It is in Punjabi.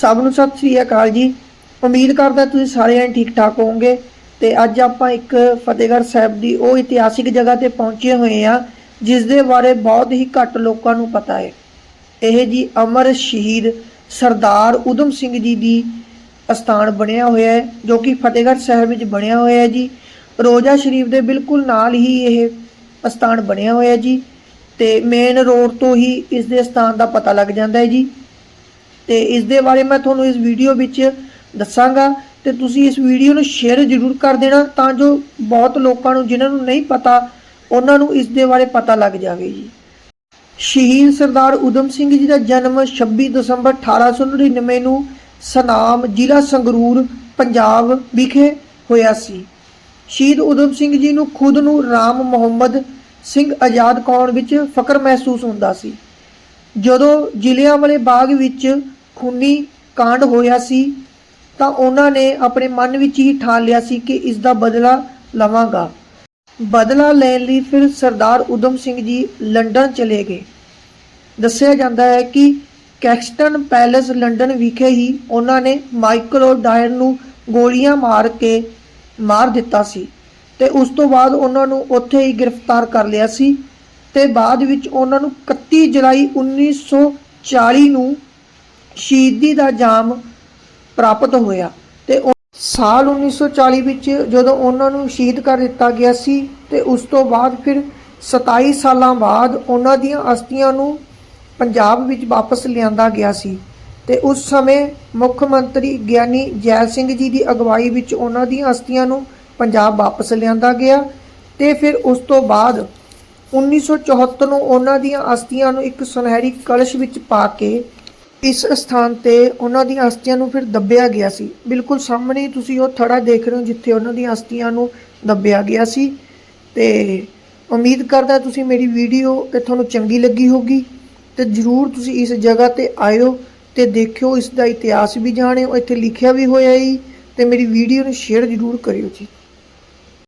ਸਭ ਨੂੰ ਸਤਿ ਸ੍ਰੀ ਅਕਾਲ ਜੀ। ਉਮੀਦ ਕਰਦਾ ਤੁਸੀਂ ਸਾਰੇ ਜਣੇ ਠੀਕ ਠਾਕ ਹੋਵੋਗੇ ਤੇ ਅੱਜ ਆਪਾਂ ਇੱਕ ਫਤਿਹਗੜ੍ਹ ਸਾਹਿਬ ਦੀ ਉਹ ਇਤਿਹਾਸਿਕ ਜਗ੍ਹਾ ਤੇ ਪਹੁੰਚੇ ਹੋਏ ਆ ਜਿਸ ਦੇ ਬਾਰੇ ਬਹੁਤ ਹੀ ਘੱਟ ਲੋਕਾਂ ਨੂੰ ਪਤਾ ਹੈ। ਇਹ ਜੀ ਅਮਰ ਸ਼ਹੀਦ ਸਰਦਾਰ ਉਦਮ ਸਿੰਘ ਜੀ ਦੀ ਅਸਥਾਨ ਬਣਿਆ ਹੋਇਆ ਹੈ, ਜੋ ਕਿ ਫਤਿਹਗੜ੍ਹ ਸਾਹਿਬ ਵਿੱਚ ਬਣਿਆ ਹੋਇਆ ਹੈ ਜੀ। ਰੋਜ਼ਾ ਸ਼ਰੀਫ ਦੇ ਬਿਲਕੁਲ ਨਾਲ ਹੀ ਇਹ ਅਸਥਾਨ ਬਣਿਆ ਹੋਇਆ ਹੈ ਜੀ ਤੇ ਮੇਨ ਰੋਡ ਤੋਂ ਹੀ ਇਸ ਦੇ ਸਥਾਨ ਦਾ ਪਤਾ ਲੱਗ ਜਾਂਦਾ ਹੈ ਜੀ। ਤੇ ਇਸ ਦੇ ਬਾਰੇ ਮੈਂ ਤੁਹਾਨੂੰ ਇਸ ਵੀਡੀਓ ਵਿੱਚ ਦੱਸਾਂਗਾ ਤੇ ਤੁਸੀਂ ਇਸ ਵੀਡੀਓ ਨੂੰ ਸ਼ੇਅਰ ਜ਼ਰੂਰ ਕਰ ਦੇਣਾ ਤਾਂ ਜੋ ਬਹੁਤ ਲੋਕਾਂ ਨੂੰ, ਜਿਨ੍ਹਾਂ ਨੂੰ ਨਹੀਂ ਪਤਾ, ਉਹਨਾਂ ਨੂੰ ਇਸ ਦੇ ਬਾਰੇ ਪਤਾ ਲੱਗ ਜਾਵੇ ਜੀ। ਸ਼ਹੀਦ ਸਰਦਾਰ ਉਦਮ ਸਿੰਘ ਜੀ ਦਾ ਜਨਮ 26 ਦਸੰਬਰ 1899 ਨੂੰ ਸਨਾਮ ਜ਼ਿਲ੍ਹਾ ਸੰਗਰੂਰ, ਪੰਜਾਬ ਵਿਖੇ ਹੋਇਆ ਸੀ। ਸ਼ਹੀਦ ਉਦਮ ਸਿੰਘ ਜੀ ਨੂੰ ਖੁਦ ਨੂੰ ਰਾਮ ਮੁਹੰਮਦ ਸਿੰਘ ਆਜ਼ਾਦ ਕੌਣ ਵਿੱਚ ਫਖਰ ਮਹਿਸੂਸ ਹੁੰਦਾ ਸੀ। ਜਦੋਂ ਜ਼ਿਲ੍ਹਿਆਂ ਵਾਲੇ ਬਾਗ ਵਿੱਚ ਖੂਨੀ ਕਾਂਡ ਹੋਇਆ ਸੀ, ਤਾਂ ਉਹਨਾਂ ਨੇ ਆਪਣੇ ਮਨ ਵਿੱਚ ਹੀ ਠਾਣ ਲਿਆ ਸੀ ਕਿ ਇਸ ਦਾ ਬਦਲਾ ਲਵਾਂਗਾ। ਬਦਲਾ ਲੈਣ ਲਈ ਫਿਰ ਸਰਦਾਰ ਉਦਮ ਸਿੰਘ ਜੀ ਲੰਡਨ ਚਲੇ ਗਏ। ਦੱਸਿਆ ਜਾਂਦਾ ਹੈ ਕਿ ਕੈਕਸਟਨ ਪੈਲੇਸ ਲੰਡਨ ਵਿਖੇ ਹੀ ਉਹਨਾਂ ਨੇ ਮਾਈਕਲ ਡਾਇਰ ਨੂੰ ਗੋਲੀਆਂ ਮਾਰ ਕੇ ਮਾਰ ਦਿੱਤਾ ਸੀ ਤੇ ਉਸ ਤੋਂ ਬਾਅਦ ਉਹਨਾਂ ਨੂੰ ਉੱਥੇ ਹੀ ਗ੍ਰਿਫਤਾਰ ਕਰ ਲਿਆ ਸੀ ਤੇ ਬਾਅਦ ਵਿੱਚ ਉਹਨਾਂ ਨੂੰ 31 ਜੁਲਾਈ 1940 ਨੂੰ ਸ਼ਹੀਦੀ ਦਾ ਜਾਮ ਪ੍ਰਾਪਤ ਹੋਇਆ ਤੇ ਉਹ- ਸਾਲ 1940 ਵਿੱਚ ਜਦੋਂ ਉਹਨਾਂ ਨੂੰ ਸ਼ਹੀਦ ਕਰ ਦਿੱਤਾ ਗਿਆ ਸੀ ਤੇ ਉਸ ਤੋਂ ਬਾਅਦ ਫਿਰ 27 ਸਾਲਾਂ ਬਾਅਦ ਉਹਨਾਂ ਦੀਆਂ ਅਸਥੀਆਂ ਨੂੰ ਪੰਜਾਬ ਵਿੱਚ ਵਾਪਸ ਲਿਆਂਦਾ ਗਿਆ ਸੀ ਤੇ ਉਸ ਸਮੇਂ ਮੁੱਖ ਮੰਤਰੀ ਗਿਆਨੀ ਜੈ ਸਿੰਘ ਜੀ ਦੀ ਅਗਵਾਈ ਵਿੱਚ ਉਹਨਾਂ ਦੀਆਂ ਅਸਥੀਆਂ ਨੂੰ ਪੰਜਾਬ ਵਾਪਸ ਲਿਆਂਦਾ ਗਿਆ ਤੇ ਫਿਰ ਉਸ ਤੋਂ ਬਾਅਦ 1974 ਨੂੰ ਉਹਨਾਂ ਦੀਆਂ ਅਸਥੀਆਂ ਨੂੰ ਇੱਕ ਸੁਨਹਿਰੀ ਕਲਸ਼ ਵਿੱਚ ਪਾ ਕੇ ਇਸ ਸਥਾਨ ਤੇ ਉਹਨਾਂ ਦੀਆਂ ਅਸਥੀਆਂ ਨੂੰ ਫਿਰ ਦੱਬਿਆ ਗਿਆ ਸੀ। ਬਿਲਕੁਲ ਸਾਹਮਣੇ ਹੀ ਤੁਸੀਂ ਉਹ ਥੜਾ ਦੇਖ ਰਹੇ ਹੋ ਜਿੱਥੇ ਉਹਨਾਂ ਦੀਆਂ ਅਸਥੀਆਂ ਨੂੰ ਦੱਬਿਆ ਗਿਆ ਸੀ। ਤੇ ਉਮੀਦ ਕਰਦਾ ਤੁਸੀਂ ਮੇਰੀ ਵੀਡੀਓ ਇਹ ਤੁਹਾਨੂੰ ਚੰਗੀ ਲੱਗੀ ਹੋਗੀ ਤੇ ਜਰੂਰ ਤੁਸੀਂ ਇਸ ਜਗ੍ਹਾ ਤੇ ਆਇਓ ਤੇ ਦੇਖਿਓ, ਇਸ ਦਾ ਇਤਿਹਾਸ ਵੀ ਜਾਣਿਓ, ਇੱਥੇ ਲਿਖਿਆ ਵੀ ਹੋਇਆ ਹੈ ਤੇ ਮੇਰੀ ਵੀਡੀਓ ਨੂੰ ਸ਼ੇਅਰ ਜਰੂਰ ਕਰਿਓ ਜੀ।